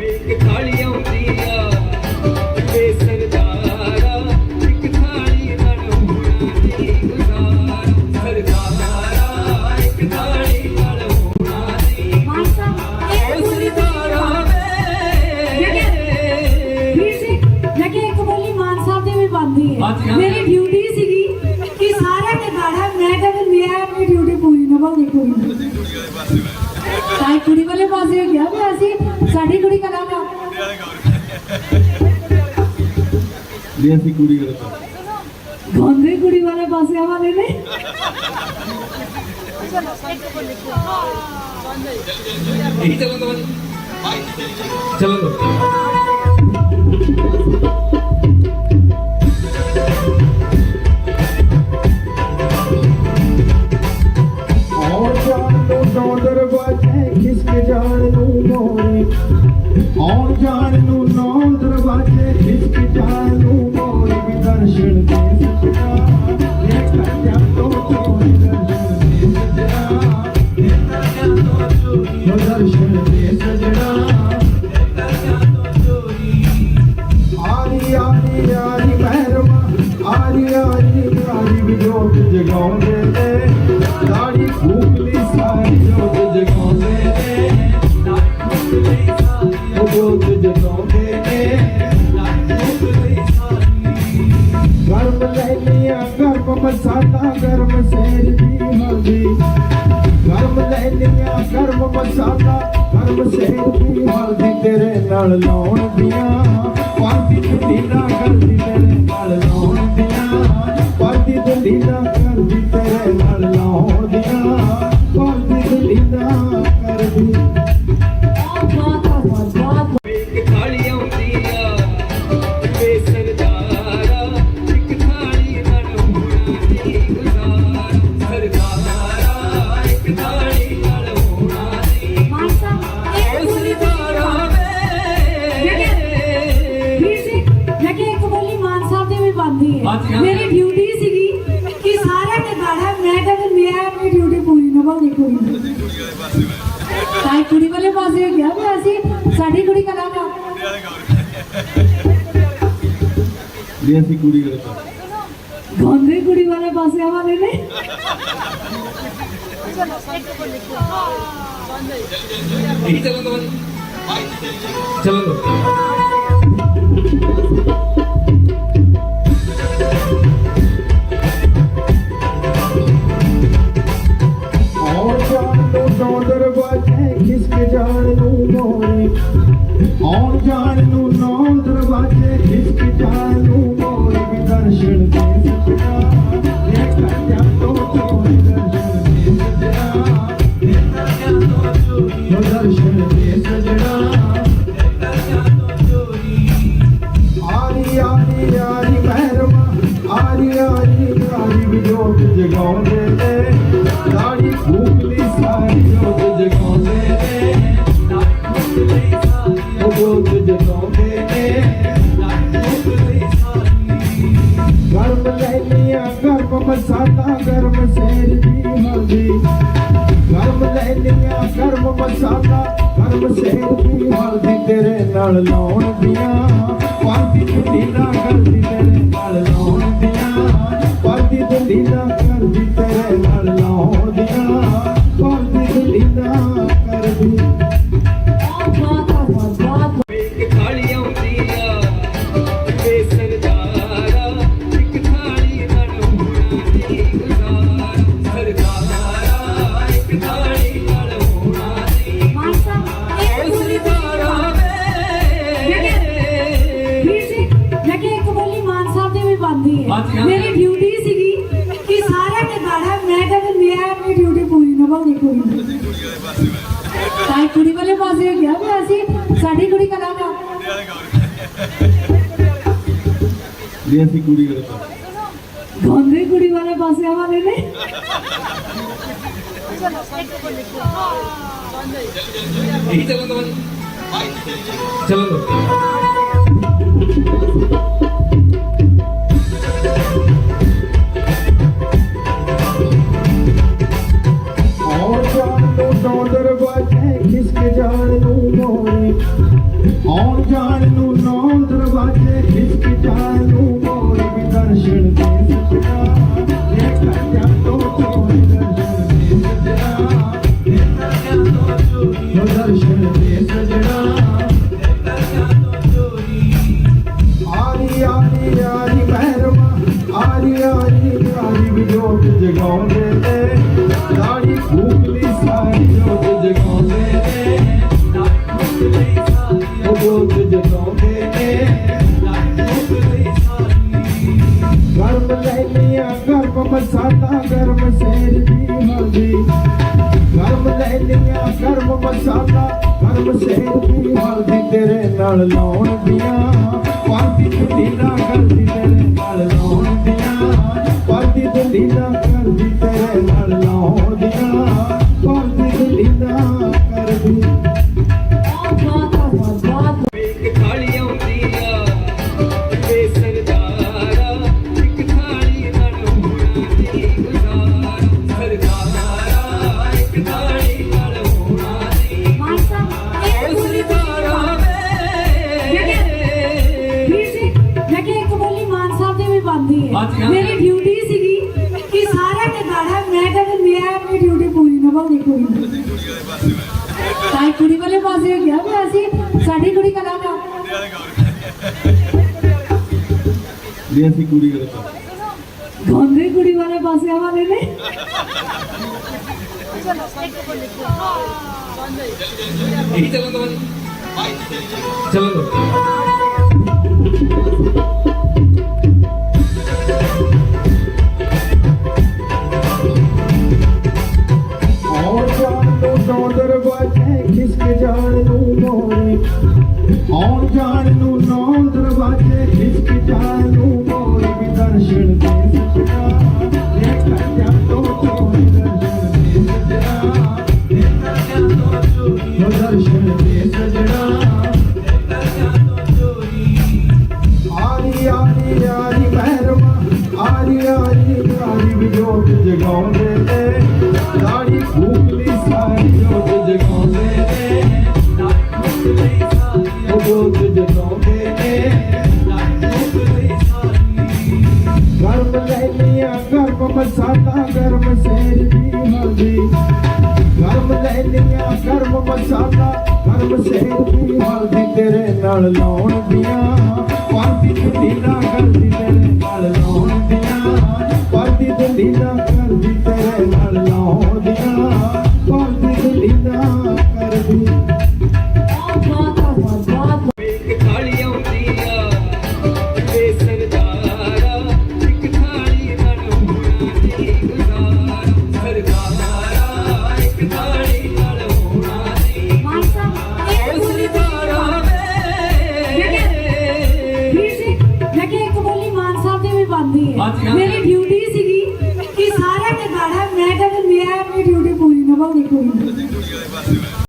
ਇੱਕ ਥਾਲੀ ਆਉਂਦੀ ਆ ਤੇ ਸਰਦਾਰਾ। ਇੱਕ ਥਾਲੀ ਨਾਲ ਹੋਣਾ ਨਹੀਂ ਗੁਜ਼ਾਰਾ। ਸਰਦਾਰਾ ਇੱਕ ਥਾਲੀ ਨਾਲ ਹੋਣਾ ਨਹੀਂ ਬੋਲੀ ਸਰਦਾਰਾ ਮੈਂ ਕਿਹਾ ਇੱਕ ਬੋਲੀ ਮਾਨ ਸਾਹਿਬ ਦੀ ਵੀ ਹਾਂਜੀ, ਹੈ। ਮੇਰੀ ਡਿਊਟੀ ਸੀਗੀ ਕਿ ਸਾਰਾ ਗਾਣਾ ਮੈਂ ਕਿਹਾ ਵੀ ਮੈਂ ਆਪਣੀ ਡਿਊਟੀ ਪੂਰੀ ਨਿਭਾਉਣੀ ਕੁੜੀ ਤਾਂ ਕੁੜੀ ਵਾਲੇ ਪਾਸੇ ਗਿਆ ਵੀ ਅਸੀਂ ਸਾਡੀ ਕੁੜੀ ਕਲਾਕਾਰ ਜੇ ਅਸੀਂ ਕੁੜੀ ਗੱਲ ਗਾਉਂਦੇ ਕੁੜੀ ਵਾਲੇ ਪਾਸੇ ਵਾਲੇ ਨੇ ਇਹੀ ਚੱਲਣ ਦੋ ਆਰੀ ਆਰੀ ਆਰੀ ਜੋਤ ਜਗਾਉਂਦੇ ਨੇ ਦਾੜੀ ਫੂਕਲੀ ਸਾਰੀ ਜੋਤ ਜਗਾਉਂਦੇ ਨੇ ਦਾੜੀ ਫੂਕਲੀ ਸਾਰੀ ਜੋਤ ਜਗਾਉਂਦੇ ਨੇ। ਦਾੜੀ ਫੂਕਲੀ ਸਾਰੀ ਗਰਮ ਲੈਨੀਆਂ ਗਰਮ ਮਸਾਲਾ ਗਰਮ ਸੇਰ ਦੀ ਹਲਦੀ ਗਰਮ ਲੈਨੀਆਂ ਗਰਮ ਮਸਾਲਾ ਗਰਮ ਸੇਰ ਦੀ ਹਲਦੀ ਤੇਰੇ ਨਾਲ ਲਾਉਣ ਦੀਆਂ ਪਾਰਟੀ ਦੁੱਲੀ ਨਾ ਕਰਦੀ ਤੇਰੇ ਕੁੜੀ ਤਾਂ ਕੁੜੀ ਵਾਲੇ ਪਾਸੇ ਗਿਆ ਵੀ ਅਸੀਂ ਸਾਡੀ ਕੁੜੀ ਕਲਾਕਾਰ ਜੇ ਅਸੀਂ ਕੁੜੀ ਗੱਲ ਗਾਉਂਦੇ ਕੁੜੀ ਵਾਲੇ ਪਾਸੇ ਵਾਲੇ ਨੇ ਇਹੀ ਚੱਲਣ ਦੋ ਚੱਲਣ ਦੋ ਗਰਮ ਮਸਾਲਾ ਗਰਮ ਸੇਰ ਦੀ ਹਲਦੀ ਤੇਰੇ ਨਾਲ ਲਾਉਣ ਦੀਆਂ। ਮੇਰੀ ਡਿਊਟੀ ਸੀਗੀ ਕਿ ਸਾਰਾ ਗਾਣਾ ਮੈਂ ਕਿਹਾ ਵੀ ਮੈਂ ਆਪਣੀ ਡਿਊਟੀ ਪੂਰੀ ਨਿਭਾਉਣੀ ਕੁੜੀ ਤਾਂ ਕੁੜੀ ਵਾਲੇ ਪਾਸੇ ਗਿਆ ਵੀ ਅਸੀਂ ਸਾਡੀ ਕੁੜੀ ਕਲਾਕਾਰ ਜੇ ਅਸੀਂ ਕੁੜੀ ਗੱਲ ਗਾਉਂਦੇ ਕੁੜੀ ਵਾਲੇ ਪਾਸੇ ਵਾਲੇ ਨੇ। ਇਹੀ ਚੱਲਣ ਦੋ ਚੱਲਣ ਦੋ। ਮੈਨੂੰ ਨੌ ਦਰਵਾਜ਼ੇ ਖਿਸਕ ਜਾਣੂ ਗਰਮ ਸਾਡਾ ਗਰਮ ਸ਼ੇਰ ਦੀ ਹਾਜ਼ੀ ਗਰਮ ਲੈ ਲਿਆ ਗਰਮ ਮਸਾਲਾ ਗਰਮ ਸ਼ੇਰ ਦੀ ਹਾਜ਼ੀ ਤੇਰੇ ਨਾਲ ਲਾਉਣ ਦੀਆਂ, ਪਾਰਟੀ ਛੁੱਟੀ ਨਾ ਕਰ ਮੇਰੀ ਡਿਊਟੀ ਸੀਗੀ ਕਿ ਸਾਰਾ ਟਿਕਾਣਾ ਮੈਂ ਕਹਿੰਦਾ ਮੈਂ ਆਪਣੀ ਡਿਊਟੀ ਪੂਰੀ ਨਿਭਾਉਣੀ ਕੁੜੀ ਦੀ ਤਾਂ ਕੁੜੀ ਵਾਲੇ ਪਾਸੇ ਗਿਆ ਮੈਂ ਅਸੀਂ ਸਾਡੀ ਕੁੜੀ ਕਲਾਕਾਰ ਜੀ ਅਸੀਂ ਕੁੜੀ ਵਾਲੇ ਪਾਸੇ। ਗਾਉਂਦੇ ਕੁੜੀ ਵਾਲੇ ਪਾਸੇ ਆਵਾਂਗੇ ਨੇ। ਚਲੋ ਚਲੋ ਚਲੋ ਨਾਮ ਲੈ ਲਿਆ ਗਰਮ ਮਸਾਲਾ ਦੀ ਤੇਰੇ ਨਾਲ ਲਾਉਣ ਦੀਆਂ। ਪਾਰਟੀ ਛੁੱਟੀ ਨਾ ਕਰਦੀ